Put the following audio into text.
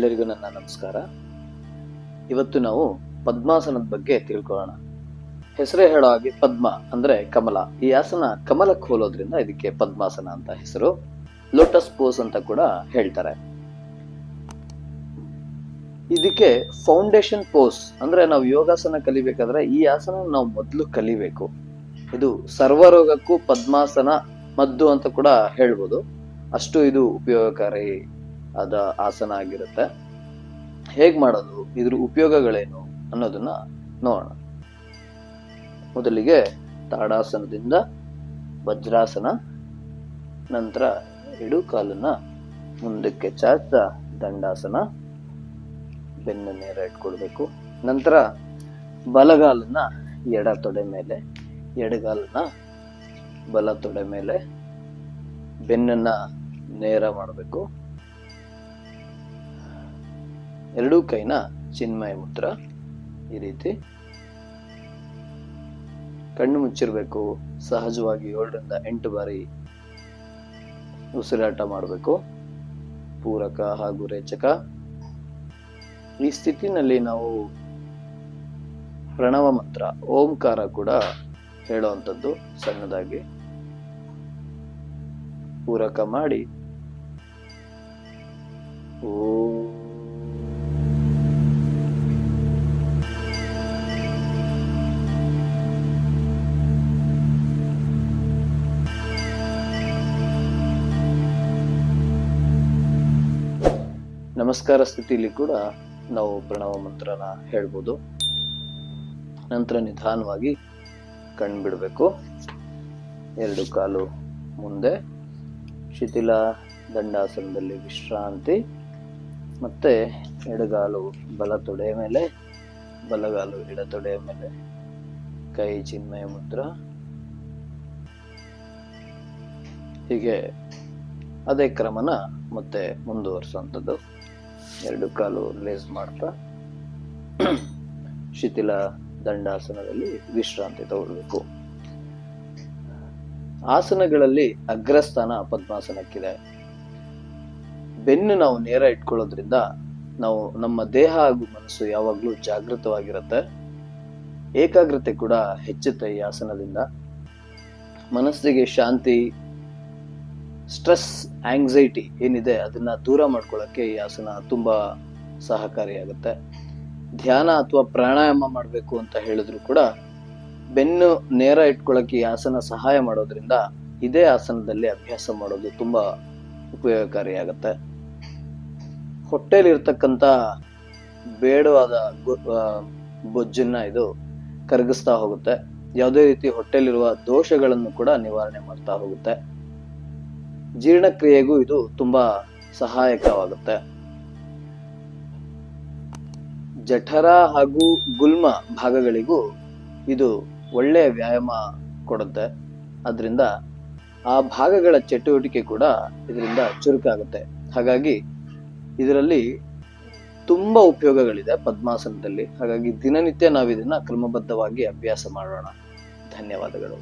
ನಮಸ್ಕಾರ. ಇವತ್ತು ನಾವು ಪದ್ಮಾಸನದ ಬಗ್ಗೆ ತಿಳ್ಕೊಳ್ಳೋಣ. ಹೆಸರೇ ಹೇಳೋ ಹಾಗೆ ಪದ್ಮ ಅಂದ್ರೆ ಕಮಲ. ಈ ಆಸನ ಕಮಲಕ್ಕೆ ಹೋಲೋದ್ರಿಂದ ಇದಕ್ಕೆ ಪದ್ಮಾಸನ ಅಂತ ಹೆಸರು. ಲೋಟಸ್ ಪೋಸ್ ಅಂತ ಕೂಡ ಹೇಳ್ತಾರೆ. ಇದಕ್ಕೆ ಫೌಂಡೇಶನ್ ಪೋಸ್ ಅಂದ್ರೆ ನಾವು ಯೋಗಾಸನ ಕಲಿಬೇಕಾದ್ರೆ ಈ ಆಸನ ನಾವು ಮೊದಲು ಕಲಿಬೇಕು. ಇದು ಸರ್ವರೋಗಕ್ಕೂ ಪದ್ಮಾಸನ ಮದ್ದು ಅಂತ ಕೂಡ ಹೇಳ್ಬೋದು. ಅಷ್ಟು ಇದು ಉಪಯೋಗಕಾರಿ ಆದ ಆಸನ ಆಗಿರುತ್ತೆ. ಹೇಗೆ ಮಾಡೋದು? ಇದ್ರ ಉಪಯೋಗಗಳೇನು ಅನ್ನೋದನ್ನ ನೋಡೋಣ. ಮೊದಲಿಗೆ ತಾಡಾಸನದಿಂದ ವಜ್ರಾಸನ, ನಂತರ ಎಡು ಕಾಲನ್ನ ಮುಂದಕ್ಕೆ ಚಾಚ ದಂಡಾಸನ, ಬೆನ್ನ ನೇರ ಇಟ್ಕೊಳ್ಬೇಕು. ನಂತರ ಬಲಗಾಲನ್ನ ಎಡ ತೊಡೆ ಮೇಲೆ, ಎಡಗಾಲನ್ನ ಬಲ ತೊಡೆ ಮೇಲೆ ಬೆನ್ನನ್ನ ನೇರ ಮಾಡಬೇಕು. ಎರಡೂ ಕೈನ ಚಿನ್ಮಯ ಮುದ್ರ ಈ ರೀತಿ ಕಣ್ಣು ಮುಚ್ಚಿರ್ಬೇಕು. ಸಹಜವಾಗಿ ಏಳರಿಂದ ಎಂಟು ಬಾರಿ ಉಸಿರಾಟ ಮಾಡಬೇಕು. ಪೂರಕ ಹಾಗೂ ರೇಚಕ. ಈ ಸ್ಥಿತಿನಲ್ಲಿ ನಾವು ಪ್ರಣವ ಮಂತ್ರ, ಓಂಕಾರ ಕೂಡ ಹೇಳುವಂಥದ್ದು ಸಣ್ಣದಾಗಿ. ಪೂರಕ ಮಾಡಿ. ಓಂ ನಮಸ್ಕಾರ ಸ್ಥಿತಿಲಿ ಕೂಡ ನಾವು ಪ್ರಣವ ಮಂತ್ರನ ಹೇಳ್ಬೋದು. ನಂತರ ನಿಧಾನವಾಗಿ ಕಣ್ಣು ಬಿಡಬೇಕು. ಎರಡು ಕಾಲು ಮುಂದೆ. ಶಿಥಿಲ ದಂಡಾಸನದಲ್ಲಿ ವಿಶ್ರಾಂತಿ. ಮತ್ತೆ ಎಡಗಾಲು ಬಲ ತೊಡೆಯ ಮೇಲೆ, ಬಲಗಾಲು ಎಡ ತೊಡೆಯ ಮೇಲೆ. ಕೈ ಚಿನ್ಮಯ ಮುದ್ರ. ಹೀಗೆ ಅದೇ ಕ್ರಮನ ಮತ್ತೆ ಮುಂದುವರಿಸುವಂಥದ್ದು. ಎರಡು ಕಾಲು ರಿಲೇಸ್ ಮಾಡ್ತಾ ಶಿಥಿಲ ದಂಡಾಸನದಲ್ಲಿ ವಿಶ್ರಾಂತಿ ತಗೊಳ್ಬೇಕು. ಆಸನಗಳಲ್ಲಿ ಅಗ್ರಸ್ಥಾನ ಪದ್ಮಾಸನಕ್ಕಿದೆ. ಬೆನ್ನು ನಾವು ನೇರ ಇಟ್ಕೊಳ್ಳೋದ್ರಿಂದ ನಾವು ನಮ್ಮ ದೇಹ ಹಾಗೂ ಮನಸ್ಸು ಯಾವಾಗಲೂ ಜಾಗೃತವಾಗಿರುತ್ತೆ. ಏಕಾಗ್ರತೆ ಕೂಡ ಹೆಚ್ಚುತ್ತೆ ಈ ಆಸನದಿಂದ. ಮನಸ್ಸಿಗೆ ಶಾಂತಿ ಸ್ಟ್ರೆಸ್ ಆಂಗ್ಸೈಟಿ ಏನಿದೆ ಅದನ್ನ ದೂರ ಮಾಡ್ಕೊಳ್ಳೋಕ್ಕೆ ಈ ಆಸನ ತುಂಬಾ ಸಹಕಾರಿಯಾಗುತ್ತೆ. ಧ್ಯಾನ ಅಥವಾ ಪ್ರಾಣಾಯಾಮ ಮಾಡಬೇಕು ಅಂತ ಹೇಳಿದ್ರು ಕೂಡ ಬೆನ್ನು ನೇರ ಇಟ್ಕೊಳ್ಳೋಕ್ಕೆ ಈ ಆಸನ ಸಹಾಯ ಮಾಡೋದ್ರಿಂದ ಇದೇ ಆಸನದಲ್ಲಿ ಅಭ್ಯಾಸ ಮಾಡೋದು ತುಂಬಾ ಉಪಯೋಗಕಾರಿಯಾಗುತ್ತೆ. ಹೊಟ್ಟೆಲಿರ್ತಕ್ಕಂಥ ಬೇಡವಾದ ಬೊಜ್ಜನ್ನ ಇದು ಕರಗಿಸ್ತಾ ಹೋಗುತ್ತೆ. ಯಾವುದೇ ರೀತಿ ಹೊಟ್ಟೆಲಿರುವ ದೋಷಗಳನ್ನು ಕೂಡ ನಿವಾರಣೆ ಮಾಡ್ತಾ ಹೋಗುತ್ತೆ. ಜೀರ್ಣಕ್ರಿಯೆಗೂ ಇದು ತುಂಬಾ ಸಹಾಯಕವಾಗುತ್ತೆ. ಜಠರ ಹಾಗೂ ಗುಲ್ಮ ಭಾಗಗಳಿಗೂ ಇದು ಒಳ್ಳೆಯ ವ್ಯಾಯಾಮ ಕೊಡುತ್ತೆ. ಅದರಿಂದ ಆ ಭಾಗಗಳ ಚಟುವಟಿಕೆ ಕೂಡ ಇದರಿಂದ ಚುರುಕಾಗುತ್ತೆ. ಹಾಗಾಗಿ ಇದರಲ್ಲಿ ತುಂಬ ಉಪಯೋಗಗಳಿದೆ ಪದ್ಮಾಸನದಲ್ಲಿ. ಹಾಗಾಗಿ ದಿನನಿತ್ಯ ನಾವು ಇದನ್ನ ಕ್ರಮಬದ್ಧವಾಗಿ ಅಭ್ಯಾಸ ಮಾಡೋಣ. ಧನ್ಯವಾದಗಳು.